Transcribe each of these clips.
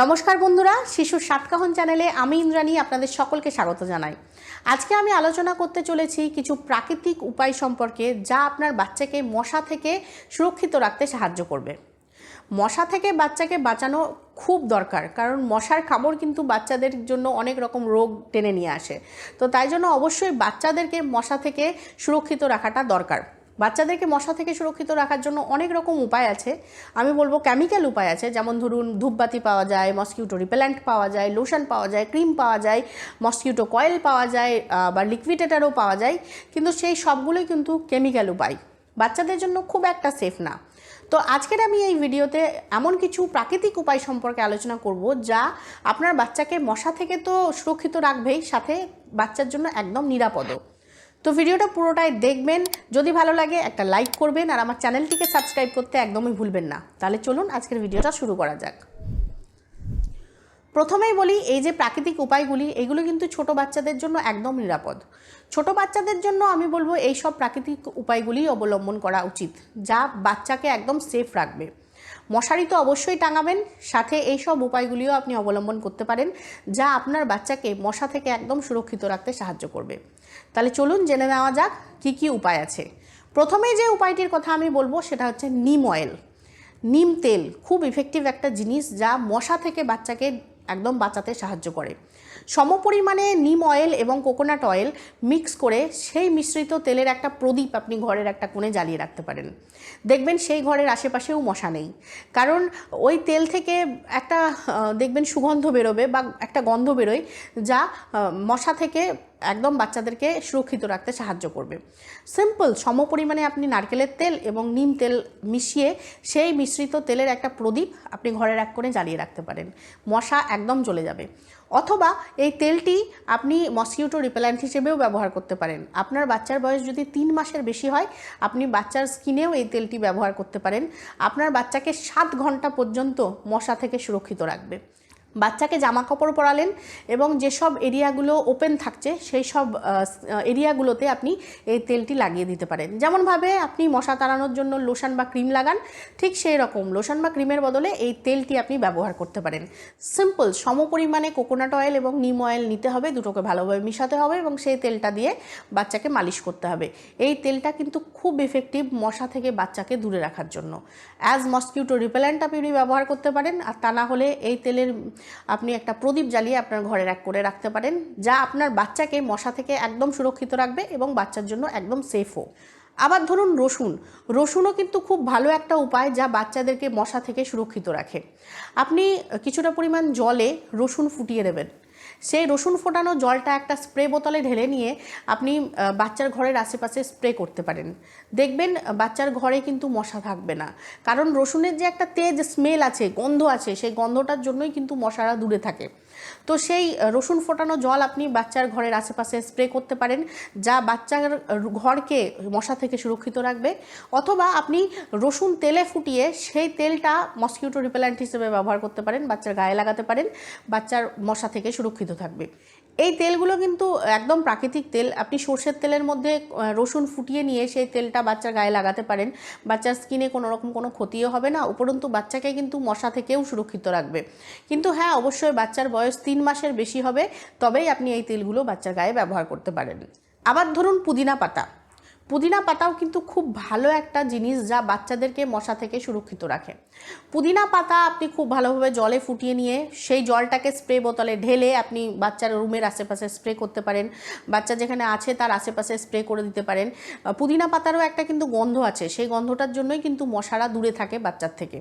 নমস্কার বন্ধুরা, শিশুর সাতকাহন চ্যানেলে আমি ইন্দ্রাণী আপনাদের সকলকে স্বাগত জানাই। আজকে আমি আলোচনা করতে চলেছি কিছু প্রাকৃতিক উপায় সম্পর্কে যা আপনার বাচ্চাকে মশা থেকে সুরক্ষিত রাখতে সাহায্য করবে। মশা থেকে বাচ্চাকে বাঁচানো খুব দরকার, কারণ মশার কামড় কিন্তু বাচ্চাদের জন্য অনেক রকম রোগ টেনে নিয়ে আসে। তো তাই জন্য অবশ্যই বাচ্চাদেরকে মশা থেকে সুরক্ষিত রাখাটা দরকার। বাচ্চাদেরকে মশা থেকে সুরক্ষিত রাখার জন্য অনেক রকম উপায় আছে। আমি বলব কেমিক্যাল উপায় আছে, যেমন ধরুন ধূপবাতি পাওয়া যায় মসকিউটো রিপেল্যান্ট পাওয়া যায় লোশন পাওয়া যায় ক্রিম পাওয়া যায় মসকিউটো কয়েল পাওয়া যায় বা লিকুইডেটারও পাওয়া যায়, কিন্তু সেই সবগুলোই কিন্তু কেমিক্যাল উপায়। বাচ্চাদের জন্য খুব একটা সেফ না। তো আজকের আমি এই ভিডিওতে এমন কিছু প্রাকৃতিক উপায় সম্পর্কে আলোচনা করব, যা আপনার বাচ্চাকে মশা থেকে তো সুরক্ষিত রাখবেই, সাথে বাচ্চার জন্য একদম নিরাপদও। তো ভিডিওটা পুরোটাই দেখবেন। যদি ভালো লাগে, একটা লাইক করবেন আর আমার চ্যানেলটিকে সাবস্ক্রাইব করতে একদমই ভুলবেন না। তাহলে চলুন আজকের ভিডিওটা শুরু করা যাক। প্রথমেই বলি, এই যে প্রাকৃতিক উপায়গুলি, এগুলো কিন্তু ছোট বাচ্চাদের জন্য একদম নিরাপদ। ছোট বাচ্চাদের জন্য আমি বলব এই সব প্রাকৃতিক উপায়গুলি অবলম্বন করা উচিত, যা বাচ্চাকে একদম সেফ রাখবে। মশারি তো অবশ্যই টাঙাবেন। সাথে এই সব উপায়গুলিও আপনি অবলম্বন করতে পারেন, যা আপনার বাচ্চাকে মশা থেকে একদম সুরক্ষিত রাখতে সাহায্য করবে। তাহলে চলুন জেনে নেওয়া যাক কি কি উপায় আছে। প্রথমে যে উপায়টির কথা আমি বলব সেটা হচ্ছে নিম অয়েল। নিম তেল খুব ইফেক্টিভ একটা জিনিস যা মশা থেকে বাচ্চাকে একদম বাঁচাতে সাহায্য করে। সমপরিমাণে নিম অয়েল এবং কোকোনাট অয়েল মিক্স করে সেই মিশ্রিত তেলের একটা প্রদীপ আপনি ঘরের একটা কোণে জ্বালিয়ে রাখতে পারেন। দেখবেন সেই ঘরের আশেপাশেও মশা নেই। কারণ ওই তেল থেকে একটা দেখবেন সুগন্ধ বেরোবে বা একটা গন্ধ বেরোয় যা মশা থেকে একদম বাচ্চাদেরকে সুরক্ষিত রাখতে সাহায্য করবে। সিম্পল সমপরিমাণে আপনি নারকেলের তেল এবং নিম তেল মিশিয়ে সেই মিশ্রিত তেলের একটা প্রদীপ আপনি ঘরের এক করে জ্বালিয়ে রাখতে পারেন। মশা একদম চলে যাবে। অথবা এই তেলটি আপনি মসকিউটো রিপেল্যান্ট হিসেবেও ব্যবহার করতে পারেন। আপনার বাচ্চার বয়স যদি তিন মাসের বেশি হয়, আপনি বাচ্চার স্কিনেও এই তেলটি ব্যবহার করতে পারেন। আপনার বাচ্চাকে সাত ঘণ্টা পর্যন্ত মশা থেকে সুরক্ষিত রাখবে। বাচ্চাকে জামা কাপড় পরালেন এবং যেসব এরিয়াগুলো ওপেন থাকছে সেই সব এরিয়াগুলোতে আপনি এই তেলটি লাগিয়ে দিতে পারেন। যেমনভাবে আপনি মশা তাড়ানোর জন্য লোশন বা ক্রিম লাগান, ঠিক সেই রকম লোশন বা ক্রিমের বদলে এই তেলটি আপনি ব্যবহার করতে পারেন। সিম্পল সমপরিমাণে কোকোনাট অয়েল এবং নিম অয়েল নিতে হবে, দুটোকে ভালোভাবে মিশাতে হবে এবং সেই তেলটা দিয়ে বাচ্চাকে মালিশ করতে হবে। এই তেলটা কিন্তু খুব এফেক্টিভ মশা থেকে বাচ্চাকে দূরে রাখার জন্য। অ্যাজ মসকিউটো রিপেলেন্ট আপনি ব্যবহার করতে পারেন, আর তা না হলে এই তেলের আপনি একটা প্রদীপ জ্বালিয়ে আপনার ঘরে এক করে রাখতে পারেন, যা আপনার বাচ্চাকে মশা থেকে একদম সুরক্ষিত রাখবে এবং বাচ্চার জন্য একদম সেফও আবার ধরুন রসুন। রসুনও কিন্তু খুব ভালো একটা উপায় যা বাচ্চাদেরকে মশা থেকে সুরক্ষিত রাখে। আপনি কিছুটা পরিমাণ জলে রসুন ফুটিয়ে দেবেন। সেই রসুন ফোটানো জলটা একটা স্প্রে বোতলে ঢেলে নিয়ে আপনি বাচ্চার ঘরের আশেপাশে স্প্রে করতে পারেন। দেখবেন বাচ্চার ঘরে কিন্তু মশা থাকবে না। কারণ রসুনের যে একটা তেজ, স্মেল আছে, গন্ধ আছে, সেই গন্ধটার জন্যই কিন্তু মশারা দূরে থাকে। তো সেই রসুন ফোটানো জল আপনি বাচ্চার ঘরের আশেপাশে স্প্রে করতে পারেন, যা বাচ্চার ঘরকে মশা থেকে সুরক্ষিত রাখবে। অথবা আপনি রসুন তেলে ফুটিয়ে সেই তেলটা মসকিউটো রিপেল্যান্ট হিসেবে ব্যবহার করতে পারেন, বাচ্চার গায়ে লাগাতে পারেন, বাচ্চার মশা থেকে সুরক্ষিত থাকবে। এই তেলগুলো কিন্তু একদম প্রাকৃতিক তেল। আপনি সর্ষের তেলের মধ্যে রসুন ফুটিয়ে নিয়ে সেই তেলটা বাচ্চার গায়ে লাগাতে পারেন। বাচ্চার স্কিনে কোনো রকম কোনো ক্ষতিও হবে না। উপরন্তু বাচ্চাকে কিন্তু মশা থেকেও সুরক্ষিত রাখবে। কিন্তু হ্যাঁ অবশ্যই বাচ্চার বয়স তিন মাসের বেশি হবে, তবেই আপনি এই তেলগুলো বাচ্চার গায়ে ব্যবহার করতে পারেন। আবার ধরুন পুদিনা পাতা। পুদিনা পাতাও কিন্তু খুব ভালো একটা জিনিস যা বাচ্চাদেরকে মশা থেকে সুরক্ষিত রাখে। পুদিনা পাতা আপনি খুব ভালোভাবে জলে ফুটিয়ে নিয়ে সেই জলটাকে স্প্রে বোতলে ঢেলে আপনি বাচ্চার রুমের আশেপাশে স্প্রে করতে পারেন, বাচ্চা যেখানে আছে তার আশেপাশে স্প্রে করে দিতে পারেন। পুদিনা পাতারও একটা কিন্তু গন্ধ আছে, সেই গন্ধটার জন্যই কিন্তু মশারা দূরে থাকে বাচ্চার থেকে।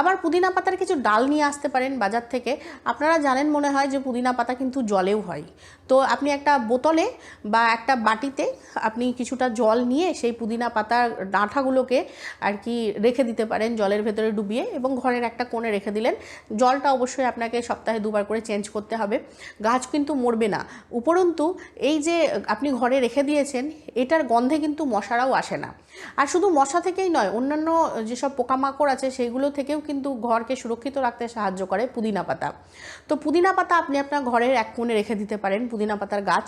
আবার পুদিনা পাতার কিছু ডাল নিয়ে আসতে পারেন বাজার থেকে। আপনারা জানেন মনে হয় যে পুদিনা পাতা কিন্তু জলেও হয়। তো আপনি একটা বোতলে বা একটা বাটিতে আপনি কিছুটা জল নিয়ে সেই পুদিনা পাতার ডাঁঠাগুলোকে আর কি রেখে দিতে পারেন জলের ভেতরে ডুবিয়ে এবং ঘরের একটা কোণে রেখে দিলেন। জলটা অবশ্যই আপনাকে সপ্তাহে দুবার করে চেঞ্জ করতে হবে। গাছ কিন্তু মরবে না। উপরন্তু এই যে আপনি ঘরে রেখে দিয়েছেন, এটার গন্ধে কিন্তু মশারাও আসে না। আর শুধু মশা থেকেই নয়, অন্যান্য যেসব পোকামাকড় আছে সেইগুলো থেকেও কিন্তু ঘরকে সুরক্ষিত রাখতে সাহায্য করে পুদিনা পাতা। তো পুদিনা পাতা আপনি আপনার ঘরের এক কোণে রেখে দিতে পারেন। পুদিনা পাতার গাছ,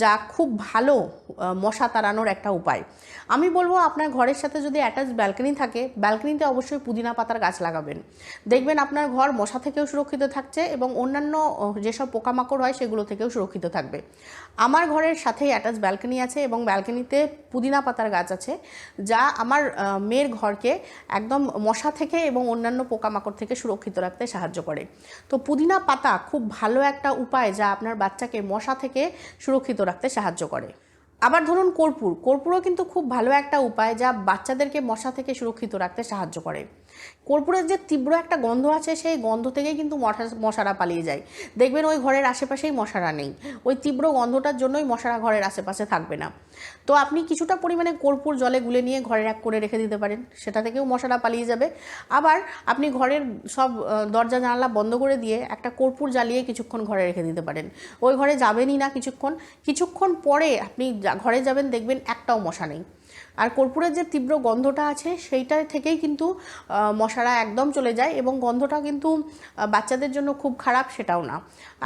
যা খুব ভালো মশা তাড়ানোর একটা উপায়। আমি বলব আপনার ঘরের সাথে যদি অ্যাটাচ ব্যালকনি থাকে ব্যালকনিতে অবশ্যই পুদিনা পাতার গাছ লাগাবেন। দেখবেন আপনার ঘর মশা থেকেও সুরক্ষিত থাকছে এবং অন্যান্য যেসব পোকামাকড় হয় সেগুলো থেকেও সুরক্ষিত থাকবে। আমার ঘরের সাথেই অ্যাটাচ ব্যালকনি আছে এবং ব্যালকনিতে পুদিনা পাতার গাছ আছে, যা আমার মেয়ের ঘরকে একদম মশা থেকে এবং অন্যান্য পোকামাকড় থেকে সুরক্ষিত রাখতে সাহায্য করে। তো পুদিনা পাতা খুব ভালো একটা উপায় যা আপনার বাচ্চাকে মশা থেকে সুরক্ষিত রাখতে সাহায্য করে। আবার ধরুন কর্পূর। কর্পূরও কিন্তু খুব ভালো একটা উপায় যা বাচ্চাদেরকে মশা থেকে সুরক্ষিত রাখতে সাহায্য করে। কর্পূরের যে তীব্র একটা গন্ধ আছে, সেই গন্ধ থেকেই কিন্তু মশা, মশারা পালিয়ে যায়। দেখবেন ওই ঘরের আশেপাশেই মশারা নেই। ওই তীব্র গন্ধটার জন্যই মশারা ঘরের আশেপাশে থাকবে না। তো আপনি কিছুটা পরিমাণে কর্পূর জলে গুলে নিয়ে ঘরের এক করে রেখে দিতে পারেন। সেটা থেকেও মশারা পালিয়ে যাবে। আবার আপনি ঘরের সব দরজা, জানালা বন্ধ করে দিয়ে একটা কর্পূর জ্বালিয়ে কিছুক্ষণ ঘরে রেখে দিতে পারেন। ওই ঘরে যাবেনই না কিছুক্ষণ। কিছুক্ষণ পরে আপনি ঘরে যাবেন, দেখবেন একটাও মশা নেই। আর কর্পূরের যে তীব্র গন্ধটা আছে, সেইটা থেকেই কিন্তু মশারা একদম চলে যায় এবং গন্ধটা কিন্তু বাচ্চাদের জন্য খুব খারাপ সেটাও না।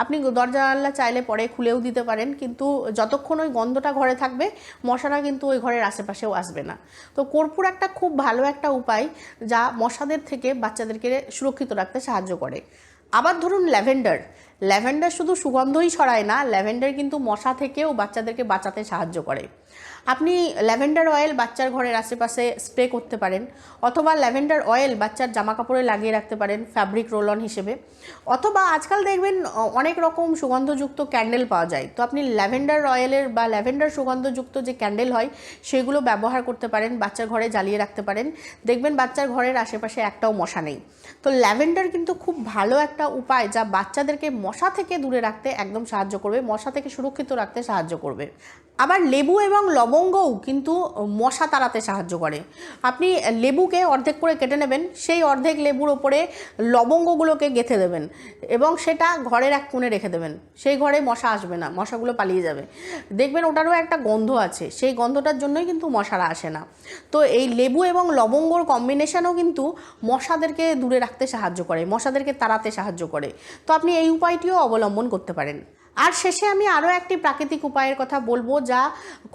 আপনি দরজা জানলা চাইলে পরে খুলেও দিতে পারেন, কিন্তু যতক্ষণ ওই গন্ধটা ঘরে থাকবে, মশারা কিন্তু ওই ঘরের আশেপাশেও আসবে না। তো কর্পূর একটা খুব ভালো একটা উপায়, যা মশাদের থেকে বাচ্চাদেরকে সুরক্ষিত রাখতে সাহায্য করে। আবার ধরুন ল্যাভেন্ডার। ল্যাভেন্ডার শুধু সুগন্ধই ছড়ায় না, ল্যাভেন্ডার কিন্তু মশা থেকেও বাচ্চাদেরকে বাঁচাতে সাহায্য করে। আপনি ল্যাভেন্ডার অয়েল বাচ্চার ঘরের আশেপাশে স্প্রে করতে পারেন, অথবা ল্যাভেন্ডার অয়েল বাচ্চার জামা কাপড়ে লাগিয়ে রাখতে পারেন ফ্যাব্রিক রোল অন হিসেবে। অথবা আজকাল দেখবেন অনেক রকম সুগন্ধযুক্ত ক্যান্ডেল পাওয়া যায়। তো আপনি ল্যাভেন্ডার অয়েলের বা ল্যাভেন্ডার সুগন্ধযুক্ত যে ক্যান্ডেল হয়, সেগুলো ব্যবহার করতে পারেন, বাচ্চার ঘরে জ্বালিয়ে রাখতে পারেন। দেখবেন বাচ্চার ঘরের আশেপাশে একটাও মশা নেই। তো ল্যাভেন্ডার কিন্তু খুব ভালো একটা উপায় যা বাচ্চাদেরকে মশা থেকে দূরে রাখতে একদম সাহায্য করবে, মশা থেকে সুরক্ষিত রাখতে সাহায্য করবে। আবার লেবু এবং লবঙ্গও কিন্তু মশা তাড়াতে সাহায্য করে। আপনি লেবুকে অর্ধেক করে কেটে নেবেন, সেই অর্ধেক লেবুর ওপরে লবঙ্গগুলোকে গেঁথে দেবেন এবং সেটা ঘরের এক কোণে রেখে দেবেন। সেই ঘরে মশা আসবে না, মশাগুলো পালিয়ে যাবে। দেখবেন ওটারও একটা গন্ধ আছে, সেই গন্ধটার জন্যই কিন্তু মশারা আসে না। তো এই লেবু এবং লবঙ্গর কম্বিনেশনও কিন্তু মশাদেরকে দূরে রাখতে সাহায্য করে, মশাদেরকে তাড়াতে সাহায্য করে। তো আপনি এই উপায়টিও অবলম্বন করতে পারেন। আর শেষে আমি আরও একটি প্রাকৃতিক উপায়ের কথা বলব যা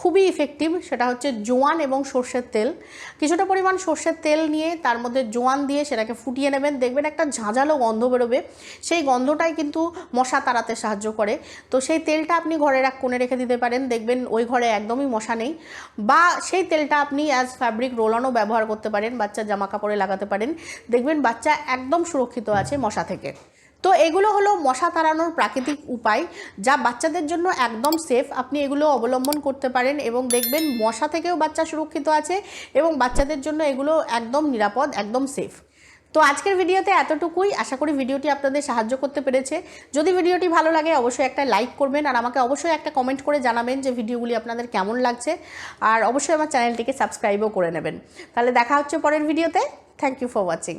খুবই ইফেক্টিভ সেটা হচ্ছে জোয়ান এবং সর্ষের তেল। কিছুটা পরিমাণ সর্ষের তেল নিয়ে তার মধ্যে জোয়ান দিয়ে সেটাকে ফুটিয়ে নেবেন। দেখবেন একটা ঝাঁঝালো গন্ধ বেরোবে। সেই গন্ধটাই কিন্তু মশা তাড়াতে সাহায্য করে। তো সেই তেলটা আপনি ঘরের এক কোণে রেখে দিতে পারেন। দেখবেন ওই ঘরে একদমই মশা নেই। বা সেই তেলটা আপনি অ্যাজ ফ্যাব্রিক রোলানও ব্যবহার করতে পারেন। বাচ্চার জামা কাপড়ে লাগাতে পারেন। দেখবেন বাচ্চা একদম সুরক্ষিত আছে মশা থেকে। তো এগুলো হলো মশা তাড়ানোর প্রাকৃতিক উপায় যা বাচ্চাদের জন্য একদম সেফ আপনি এগুলো অবলম্বন করতে পারেন এবং দেখবেন মশা থেকেও বাচ্চা সুরক্ষিত আছে এবং বাচ্চাদের জন্য এগুলো একদম নিরাপদ, একদম সেফ তো আজকের ভিডিওতে এতটুকুই। আশা করি ভিডিওটি আপনাদের সাহায্য করতে পেরেছে। যদি ভিডিওটি ভালো লাগে অবশ্যই একটা লাইক করবেন আর আমাকে অবশ্যই একটা কমেন্ট করে জানাবেন যে ভিডিওগুলি আপনাদের কেমন লাগছে। আর অবশ্যই আমার চ্যানেলটিকে সাবস্ক্রাইবও করে নেবেন। তাহলে দেখা হচ্ছে পরের ভিডিওতে। Thank you for watching